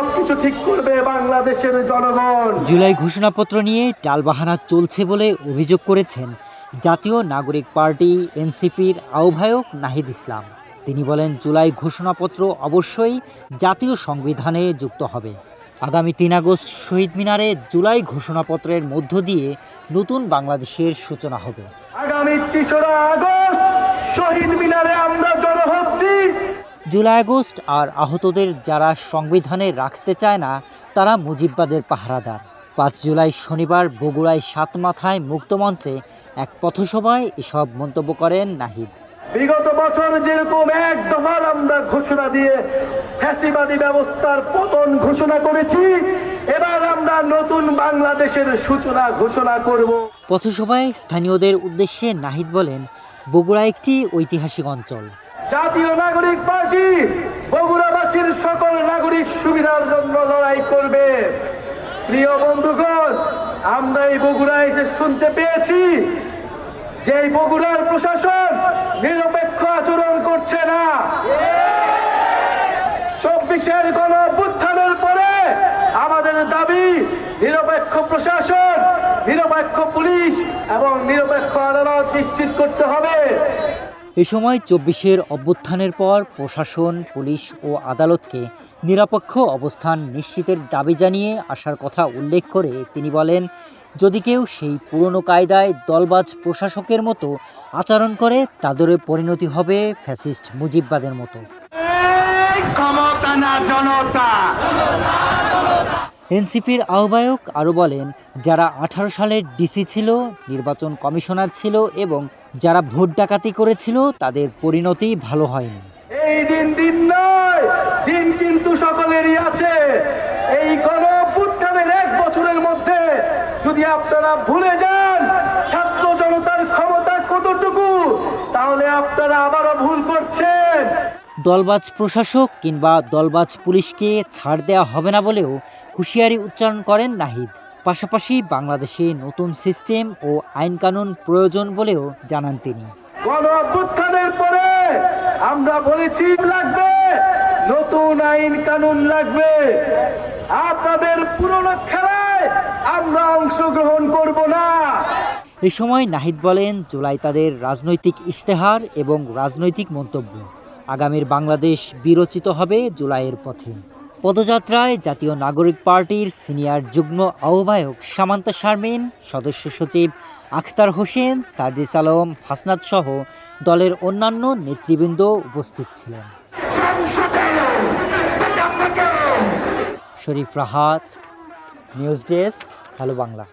সবকিছু ঠিক করবে বাংলাদেশের জনগণ। জুলাই ঘোষণাপত্র নিয়ে টালবাহানা চলছে বলে অভিযোগ করেছেন জাতীয় নাগরিক পার্টি এনসিপির আহ্বায়ক নাহিদ ইসলাম। তিনি বলেন জুলাই ঘোষণাপত্র অবশ্যই জাতীয় সংবিধানে যুক্ত হবে। আগামী তিন আগস্ট শহীদ মিনারে জুলাই ঘোষণাপত্রের মধ্য দিয়ে নতুন বাংলাদেশের সূচনা হবে। আগামী তেসরা আগস্ট শহীদ মিনারে আমরা জুলাই আগস্ট আর আহতদের যারা সংবিধানে রাখতে চায় না তারা মুজিববাদের পাহারাদার। পাঁচ জুলাই শনিবার বগুড়ায় সাত মাথায় মুক্তমঞ্চে এক পথসভায় এসব মন্তব্য করেন নাহিদ। বিগত বছর যেরকম এক দফার আমরা ঘোষণা দিয়ে ফ্যাসিবাদী ব্যবস্থার পতন ঘোষণা করেছি এবার আমরা নতুন বাংলাদেশের সূচনা ঘোষণা করব। পথসভায় স্থানীয়দের উদ্দেশ্যে নাহিদ বলেন বগুড়া একটি ঐতিহাসিক অঞ্চল। জাতীয় নাগরিক পার্টি, বগুড়াবাসীর সকল নাগরিক সুবিধার জন্য লড়াই করবে। প্রিয় বন্ধুগণ, আমরা এই বগুড়া এসে শুনতে পেয়েছি যে বগুড়ার প্রশাসন নিরপেক্ষ আচরণ করছে না। চব্বিশের গণ অভ্যুত্থানের পরে আমাদের দাবি, নিরপেক্ষ প্রশাসন, নিরপেক্ষ পুলিশ এবং নিরপেক্ষ আদালত নিশ্চিত করতে হবে। এ সময় চব্বিশের অভ্যুত্থানের পর প্রশাসন, পুলিশ ও আদালতকে নিরপেক্ষ অবস্থান নিশ্চিতের দাবি জানিয়ে আসার কথা উল্লেখ করে তিনি বলেন, যদি কেউ সেই পুরনো কায়দায় দলবাজ প্রশাসকের মতো আচরণ করে, তাদেরও পরিণতি হবে ফ্যাসিস্ট মুজিববাদের মতো। ক্ষমতা না জনতা। এনসিপির আহ্বায়ক আরও বলেন, যারা আঠারো সালের ডিসি ছিল, নির্বাচন কমিশনার ছিল এবং যারা ভোট ডাকাতি করেছিল, তাদের পরিণতি ভালো হয়নি। এই দিন দিন নয়, দিন কিন্তু সকলেরই আছে। এই গণ এক বছরের মধ্যে যদি আপনারা ভুলে যান, ছাত্র জনতার ক্ষমতা কতটুকু, তাহলে আপনারা করছেন দলবাজ প্রশাসক কিংবা দলবাজ পুলিশকে ছাড় দেওয়া হবে না বলেও হুঁশিয়ারি উচ্চারণ করেন নাহিদ। পাশাপাশি বাংলাদেশে নতুন সিস্টেম ও আইনকানুন প্রয়োজন বলেও জানান তিনি। পরে আমরা বলেছি লাগবে নতুন আইন কানুন লাগবে। আপনাদের পুরনো খেলায় আমরা অংশগ্রহণ করব না। এ সময় নাহিদ বলেন জুলাই তাদের রাজনৈতিক ইশতেহার এবং রাজনৈতিক মন্তব্য। আগামীর বাংলাদেশ বিরচিত হবে জুলাইয়ের পথে। পদযাত্রায় জাতীয় নাগরিক পার্টির সিনিয়র যুগ্ম আহ্বায়ক সামান্তা শারমিন, সদস্য সচিব আখতার হোসেন, সার্জিস আলম, হাসনাত সহ দলের অন্যান্য নেতৃবৃন্দ উপস্থিত ছিলেন। Sharif Rahat, news desk hello Bangla.